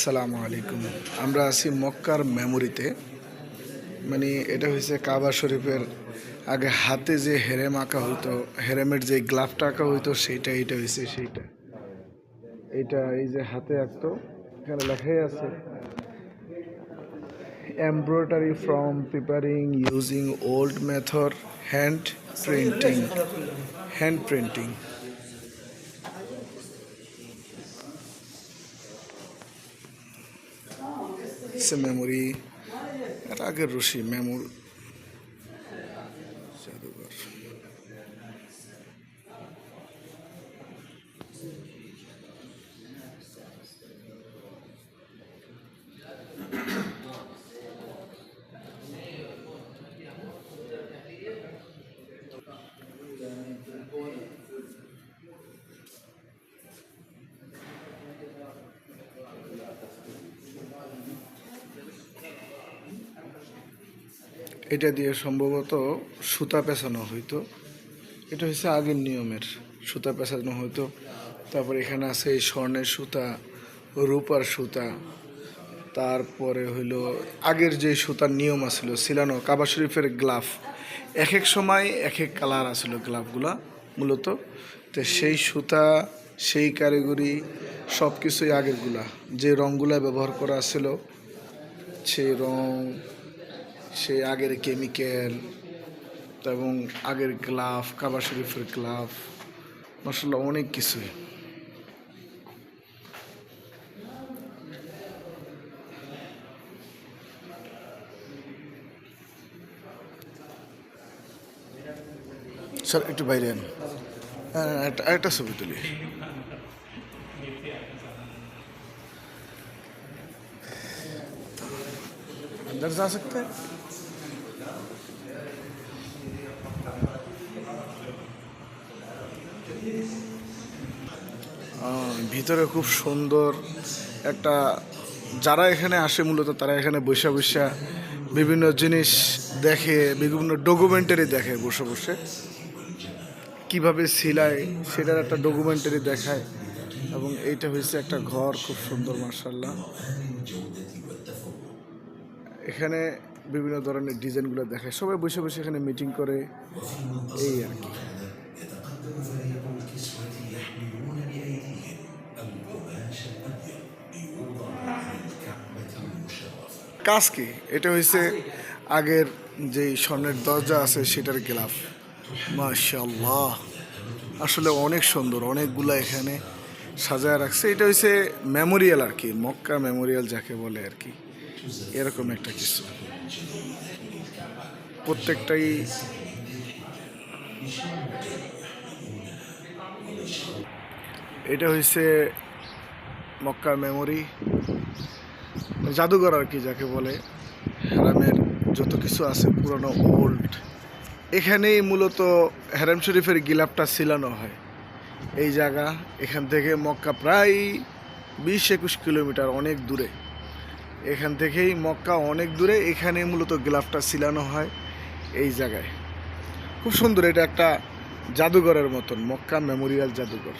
সালামু আলাইকুম। আমরা আছি মক্কার মেমোরিতে। মানে এটা হয়েছে কাবা শরীফের আগে হাতে যে হেরেম আঁকা হইতো, হেরেমের যে গ্লাভটা আঁকা হইতো, সেইটা, এইটা হয়েছে সেইটা। এইটা এই যে হাতে আঁকতো, এখানে লেখাই আছে embroidery from preparing using old method hand printing hand printing say memory এর আগের রশি মেমোর জাদুঘর এটা দিয়ে সম্ভবত সুতা পেঁচানো হইতো। এটা হচ্ছে আগের নিয়মের, সুতা পেঁচানো হইতো। তারপর এখানে আছে এই স্বর্ণের সুতা, রূপার সুতা। তারপরে হইল আগের যে সুতার নিয়ম আছিল, সিলানো, কাবা শরীফের গ্লাভ এক এক সময় এক এক কালার আছিল গ্লাভগুলা মূলত। তো সেই সুতা, সেই কারিগরি সব কিছুই আগেরগুলা। যে রঙগুলা ব্যবহার করা ছিল, সেই রং সেই আগের কেমিক্যাল এবং আগের গ্লাভ কাবা শরীফের গ্লাভ মাসাল্লাহ অনেক কিছুই স্যার একটু বাইরে আন হ্যাঁ, হ্যাঁ, একটা- আরেকটা ছবি তুলি अंदर जा सकते हैं ভিতরে খুব সুন্দর একটা, যারা এখানে আসে মূলত তারা এখানে বসে বসে বিভিন্ন জিনিস দেখে, বিভিন্ন ডকুমেন্টারি দেখে বসে বসে। কীভাবে সিলাই, সেটার একটা ডকুমেন্টারি দেখায় এবং এইটা হয়েছে একটা ঘর খুব সুন্দর মার্শাল্লাহ এখানে বিভিন্ন ধরনের ডিজাইনগুলো দেখায়। সবাই বসে বসে এখানে মিটিং করে, এই আর কি। কাজ কি এটা হয়েছে আগের যে স্বর্ণের দরজা আছে সেটার গ্লাফ। মাশাল্লাহ আসলে অনেক সুন্দর, অনেকগুলা এখানে সাজায় রাখছে। এটা হয়েছে মেমোরিয়াল আর কি মক্কা মেমোরিয়াল যাকে বলে আর কি। এরকম একটা কিছু। প্রত্যেকটাই এটা হয়েছে মক্কার মেমোরি। জাদুঘর আর কি যাকে বলে। হ্যারামের যত কিছু আছে, পুরনো ওল্ড এখানেই মূলত হ্যারাম শরীফের গিলাপটা সিলানো হয়। এই জায়গা, এখান থেকে মক্কা প্রায় বিশ একুশ কিলোমিটার অনেক দূরে। এখান থেকেই মক্কা অনেক দূরে এখানে মূলত গ্লাভটা সিলানো হয় এই জায়গায়। খুব সুন্দর, এটা একটা জাদুঘরের মতন, মক্কা মেমোরিয়াল জাদুঘর।